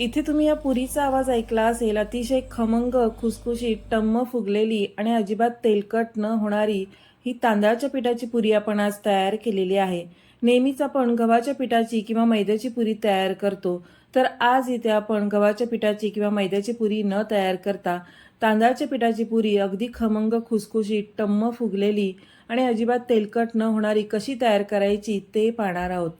इथे तुम्ही या पुरीचा आवाज ऐकला असेल अतिशय खमंग खुसखुशीत टम्म फुगलेली आणि अजिबात तेलकट न होणारी ही तांदळाच्या पिठाची पुरी आपण आज तयार केलेली आहे. नेहमीच आपण गव्हाच्या पिठाची किंवा मैद्याची पुरी तयार करतो. तर आज इथे आपण गव्हाच्या पिठाची किंवा मैद्याची पुरी न तयार करता तांदळाच्या पिठाची पुरी अगदी खमंग खुसखुशीत टम्म फुगलेली आणि अजिबात तेलकट न होणारी कशी तयार करायची ते पाहणार आहोत.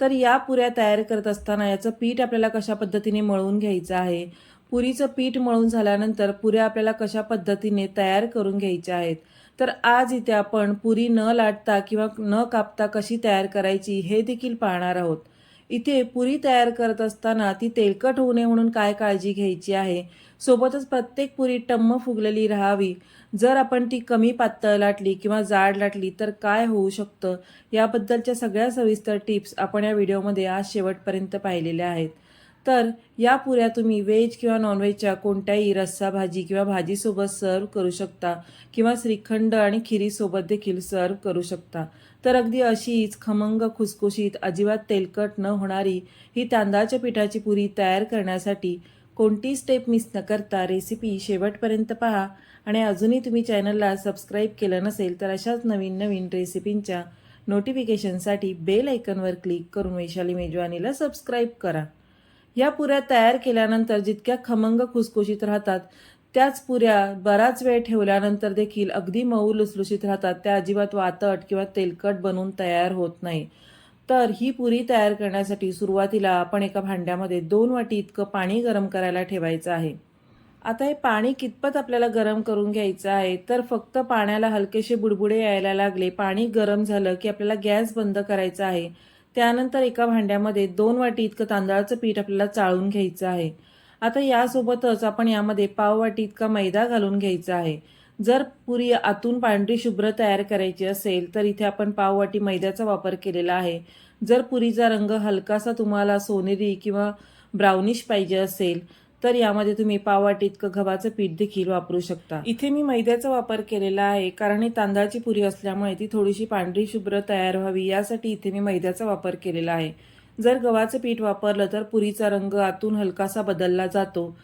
तर या पुऱ्या तयार करत असताना याचं पीठ आपल्याला कशा पद्धतीने मळून घ्यायचं आहे? पुरीचं पीठ मळून झाल्यानंतर पुऱ्या आपल्याला कशा पद्धतीने तयार करून घ्यायच्या आहेत? तर आज इथे आपण पुरी न लाटता किंवा न कापता कशी तयार करायची हे देखील पाहणार आहोत. इथे पुरी तयार करत असताना ती तेलकट होऊ नये म्हणून काय काळजी घ्यायची आहे? सोबतच प्रत्येक पुरी टम्म फुगलेली राहावी. जर आपण ती कमी पातळ लाटली किंवा जाड लाटली तर काय होऊ शकतं? याबद्दलच्या सगळ्या सविस्तर टिप्स आपण या व्हिडिओमध्ये आज शेवटपर्यंत पाहिलेल्या आहेत. तर या पुऱ्या तुम्ही व्हेज किंवा नॉनव्हेजच्या कोणत्याही रस्सा भाजी किंवा भाजीसोबत सर्व करू शकता किंवा श्रीखंड आणि खिरीसोबत देखील सर्व करू शकता. तर अगदी अशीच खमंग खुसखुशीत अजिबात तेलकट न होणारी ही तांदळाच्या पिठाची पुरी तयार करण्यासाठी कोणती स्टेप मिस न करता रेसिपी शेवटपर्यंत पहा आणि अजूनही तुम्ही चॅनलला सबस्क्राईब केलं नसेल तर अशाच नवीन नवीन रेसिपींच्या नोटिफिकेशनसाठी बेल आयकनवर क्लिक करून वैशाली मेजवानीला सबस्क्राईब करा. या पुऱ्या तयार केल्यानंतर जितक्या खमंग खुसखुशीत राहतात त्याच पुऱ्या बराच वेळ ठेवल्यानंतर देखील अगदी मऊ लुसलुशीत राहतात. त्या अजिबात वातट किंवा तेलकट बनून तयार होत नाही. तर ही पुरी तयार करण्यासाठी सुरुवातीला आपण एका भांड्यामध्ये दोन वाटी इतकं पाणी गरम करायला ठेवायचं आहे. आता हे पाणी कितपत आपल्याला गरम करून घ्यायचं आहे तर फक्त पाण्याला हलकेसे बुडबुडे यायला लागले पाणी गरम झालं की आपल्याला गॅस बंद करायचा आहे. त्यानंतर एका भांड्यामध्ये दोन वाटी इतकं तांदळाचं पीठ आपल्याला चाळून घ्यायचं आहे. आता यासोबतच आपण यामध्ये पाव वाटी इतका मैदा घालून घ्यायचा आहे. जर पुरी आतून पांढरी शुभ्र तयार करायची असेल तर इथे आपण पाववाटी मैद्याचा वापर केलेला आहे. जर पुरीचा रंग हलकासा तुम्हाला सोनेरी किंवा ब्राउनिश पाहिजे असेल तर यामध्ये तुम्ही पाववाटी इतकं गव्हाचं पीठ देखील वापरू शकता. इथे मी मैद्याचा वापर केलेला आहे कारण ही तांदळाची पुरी असल्यामुळे ती थोडीशी पांढरी शुभ्र तयार व्हावी यासाठी इथे मी मैद्याचा वापर केलेला आहे. जर गव्हाचं पीठ वापरलं तर पुरीचा रंग आतून हलकासा बदलला जातो.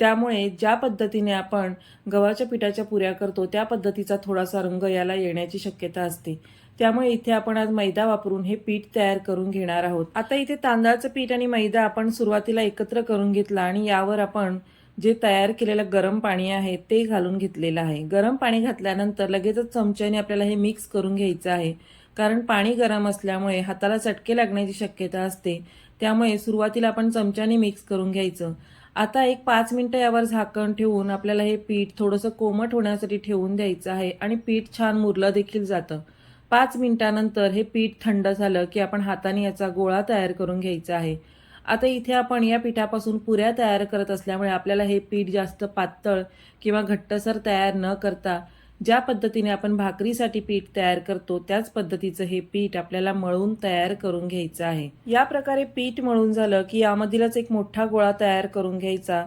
त्यामुळे ज्या पद्धतीने आपण गव्हाच्या पिठाच्या पुऱ्या करतो त्या पद्धतीचा थोडासा रंग याला येण्याची शक्यता असते. त्यामुळे इथे आपण आज मैदा वापरून हे पीठ तयार करून घेणार आहोत. आता इथे तांदळाचं पीठ आणि मैदा आपण सुरुवातीला एकत्र करून घेतला आणि यावर आपण जे तयार केलेलं गरम पाणी आहे ते घालून घेतलेलं आहे. गरम पाणी घातल्यानंतर लगेचच चमच्याने आपल्याला हे मिक्स करून घ्यायचं आहे. कारण पाणी गरम असल्यामुळे हाताला चटके लागण्याची शक्यता असते. त्यामुळे सुरुवातीला आपण चमच्याने मिक्स करून घ्यायचं. आता एक पाच मिनटं यावर झाकण ठेवून आपल्याला हे पीठ थोडंसं कोमट होण्यासाठी ठेवून द्यायचं आहे आणि पीठ छान मुरलं देखील जातं. पाच मिनटानंतर हे पीठ थंड झालं की आपण हाताने याचा गोळा तयार करून घ्यायचा आहे. आता इथे आपण या पिठापासून पुऱ्या तयार करत असल्यामुळे आपल्याला हे पीठ जास्त पातळ किंवा घट्टसर तयार न करता ज्या पद्धतीने आपण भाकरीसाठी पीठ तयार करतो त्याच पद्धतीचं हे पीठ आपल्याला मळून तयार करून घ्यायचं आहे. या प्रकारे पीठ मळून झालं की यामधीलच एक मोठा गोळा तयार करून घ्यायचा.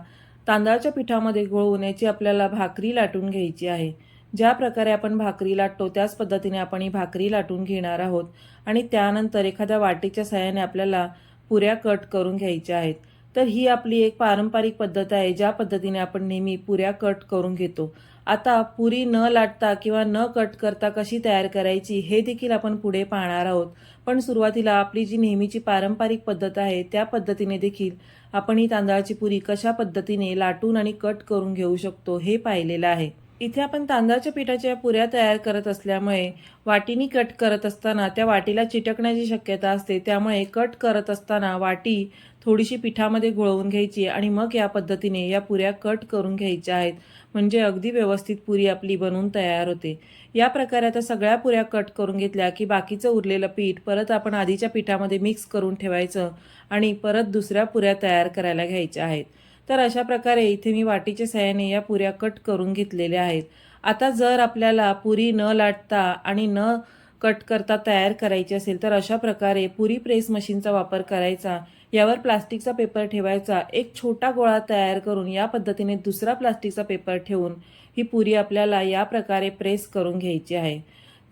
तांदळाच्या पिठामध्ये गोळ याची आपल्याला भाकरी लाटून घ्यायची आहे. ज्या प्रकारे आपण भाकरी लाटतो त्याच पद्धतीने आपण ही भाकरी लाटून घेणार आहोत आणि त्यानंतर एखाद्या वाटीच्या सहाय्याने आपल्याला पुऱ्या कट करून घ्यायच्या आहेत. तर ही आपली एक पारंपरिक पद्धत आहे ज्या पद्धतीने आपण नेहमी पुऱ्या कट करून घेतो. आता पुरी न लाटता किंवा न कट करता कशी तयार करायची हे देखील आपण पुढे पाहणार आहोत. पण सुरुवातीला आपली जी नेहमीची पारंपरिक पद्धत आहे त्या पद्धतीने देखील आपण ही तांदळाची पुरी कशा पद्धतीने लाटून आणि कट करून घेऊ शकतो हे पाहिलेलं आहे. इथे आपण तांदळाच्या पिठाच्या पुऱ्या तयार करत असल्यामुळे वाटीनी कट करत असताना त्या वाटीला चिटकण्याची शक्यता असते. त्यामुळे कट करत असताना वाटी थोडीशी पिठामध्ये घोळवून घ्यायची आणि मग या पद्धतीने या पुऱ्या कट करून घ्यायच्या आहेत. म्हणजे अगदी व्यवस्थित पुरी आपली बनवून तयार होते. या प्रकारे आता सगळ्या पुऱ्या कट करून घेतल्या की बाकीचं उरलेलं पीठ परत आपण आधीच्या पिठामध्ये मिक्स करून ठेवायचं आणि परत दुसऱ्या पुऱ्या तयार करायला घ्यायच्या आहेत. तर अशा प्रकारे इथे मी वाटीच्या सहाय्याने या पुऱ्या कट करून घेतलेल्या आहेत. आता जर आपल्याला पुरी न लाटता आणि न कट करता तयार करायची असेल तर अशा प्रकारे पुरी प्रेस मशीनचा वापर करायचा यावर प्लास्टिकचा पेपर ठेवायचा एक छोटा गोळा तयार करून या पद्धतीने दुसरा प्लास्टिकचा पेपर ठेवून ही पुरी आपल्याला या प्रकारे प्रेस करून घ्यायची आहे.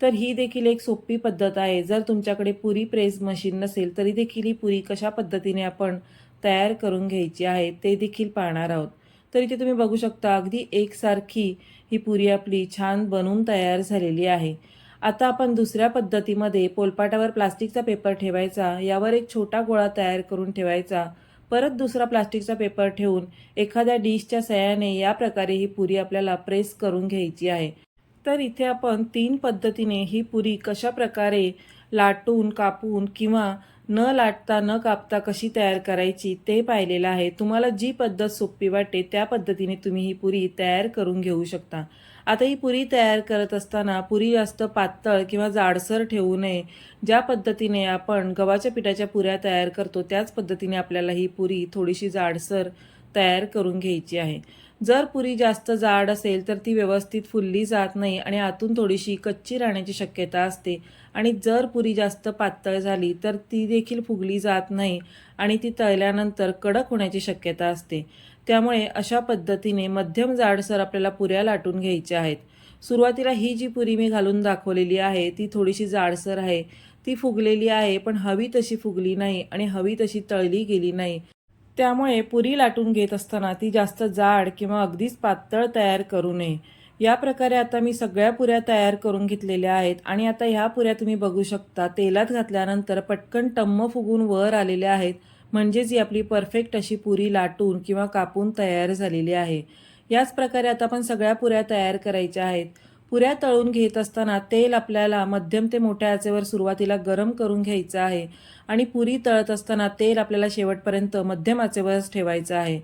तर ही देखील एक सोपी पद्धत आहे. जर तुमच्याकडे पुरी प्रेस मशीन नसेल तरी देखील ही पुरी कशा पद्धतीने आपण तयार करून घ्यायची आहे ते देखील पाहणार आहोत. तर इथे तुम्ही बघू शकता अगदी एकसारखी ही पुरी आपली छान बनून तयार झालेली आहे. आता आपण दुसऱ्या पद्धतीमध्ये पोलपाटावर प्लास्टिकचा पेपर ठेवायचा यावर एक छोटा गोळा तयार करून ठेवायचा परत दुसरा प्लास्टिकचा पेपर ठेवून एखाद्या डिशच्या सहाय्याने या प्रकारे ही पुरी आपल्याला प्रेस करून घ्यायची आहे. तर इथे आपण तीन पद्धतीने ही पुरी कशा प्रकारे लाटून कापून किंवा न लाटता न कापता कशी तयार करायची ते पाहिलेलं आहे. तुम्हाला जी पद्धत सोपी वाटते त्या पद्धतीने तुम्ही ही पुरी तयार करून घेऊ शकता. आता ही पुरी तयार करत असताना पुरी जास्त पातळ किंवा जाडसर ठेवू नये. ज्या पद्धतीने आपण गव्हाच्या पिठाच्या पुऱ्या तयार करतो त्याच पद्धतीने आपल्याला ही पुरी थोडीशी जाडसर तयार करून घ्यायची आहे. जर पुरी जास्त जाड असेल तर ती व्यवस्थित फुलली जात नाही आणि आतून थोडीशी कच्ची राहण्याची शक्यता असते. आणि जर पुरी जास्त पातळ झाली तर ती देखील फुगली जात नाही आणि ती तळल्यानंतर कडक होण्याची शक्यता असते. त्यामुळे अशा पद्धतीने मध्यम जाडसर आपल्याला पुऱ्या लाटून घ्यायच्या आहेत. सुरुवातीला ही जी पुरी मी घालून दाखवलेली आहे ती थोडीशी जाडसर आहे. ती फुगलेली आहे पण हवी तशी फुगली नाही आणि हवी तशी तळली गेली नाही. त्यामुळे पुरी लाटून घेत असताना ती जास्त जाड किंवा अगदीच पातळ तयार करू नये. या प्रकारे आता मी सगळ्या पुऱ्या तयार करून घेतलेल्या आहेत. आणि आता ह्या पुऱ्या तुम्ही बघू शकता तेलात घातल्यानंतर पटकन टम्म फुगून वर आलेल्या आहेत. म्हणजेच ही आपली परफेक्ट अशी पुरी लाटून किंवा कापून तयार झालेली आहे. याच प्रकारे आता आपण सगळ्या पुऱ्या तयार करायच्या आहेत. पुऱ्या तळून घेत असताना तेल आपल्याला मध्यम ते मोठ्या आचेवर सुरुवातीला गरम करून घ्यायचं आहे. आणि पुरी तळत असताना तेल आपल्याला शेवटपर्यंत मध्यम आचेवरच ठेवायचं आहे.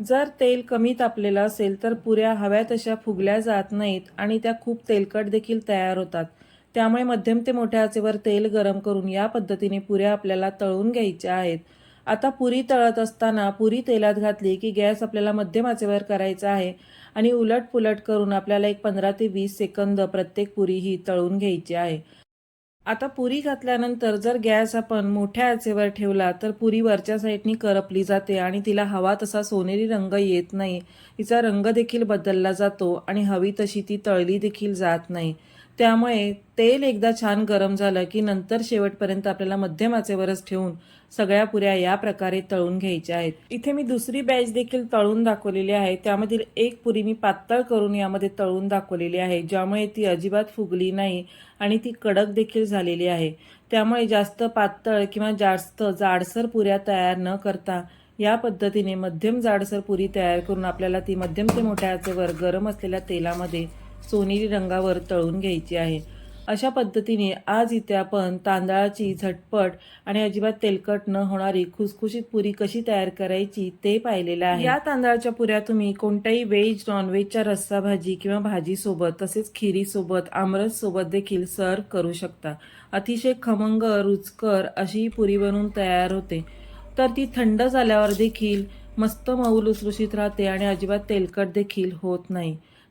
जर तेल कमी तापलेलं असेल तर पुऱ्या हव्या तशा फुगल्या जात नाहीत आणि त्या खूप तेलकट देखील तयार होतात. त्यामुळे मध्यम ते मोठ्या आचेवर तेल गरम करून या पद्धतीने पुऱ्या आपल्याला तळून घ्यायच्या आहेत. आता पुरी तळत असताना पुरी तेलात घातली की गॅस आपल्याला मध्यम आचेवर करायचा आहे आणि उलट पुलट करून आपल्याला एक पंधरा ते वीस सेकंद प्रत्येक पुरी ही तळून घ्यायची आहे. आता पुरी घातल्यानंतर जर गॅस आपण मोठ्या आचेवर ठेवला तर पुरी वरच्या साईडनी करपली जाते आणि तिला हवा तसा सोनेरी रंग येत नाही. तिचा रंग देखील बदलला जातो आणि हवी तशी ती तळली देखील जात नाही. त्यामुळे तेल एकदा छान गरम झालं की नंतर शेवटपर्यंत आपल्याला मध्यम आचेवरच ठेवून सगळ्या पुऱ्या या प्रकारे तळून घ्यायच्या आहेत. इथे मी दुसरी बॅच देखील तळून दाखवलेली आहे. त्यामधील एक पुरी मी पातळ करून यामध्ये तळून दाखवलेली आहे ज्यामुळे ती अजिबात फुगली नाही आणि ती कडक देखील झालेली आहे. त्यामुळे जास्त पातळ किंवा जास्त जाडसर पुऱ्या तयार न करता या पद्धतीने मध्यम जाडसर पुरी तयार करून आपल्याला ती मध्यम ते मोठ्या आचेवर गरम असलेल्या तेलामध्ये सोनेरी रंगावर तळून घ्यायची आहे. अशा पद्धतीने आज इथे आपण तांदळाची झटपट आणि अजिबात तेलकट न होणारी खुसखुशीत पुरी कशी तयार करायची ते पाहिलेलं आहे. या तांदळाच्या पुऱ्या तुम्ही कोणत्याही व्हेज नॉनव्हेजच्या रस्सा भाजी किंवा भाजीसोबत तसेच खिरीसोबत आमरससोबत आमरस सोबत देखील सर्व करू शकता. अतिशय खमंग रुचकर अशी पुरी बनवून तयार होते. तर ती थंड झाल्यावर देखील मस्त मऊ लुसलुशीत राहते आणि अजिबात तेलकट देखील होत नाही.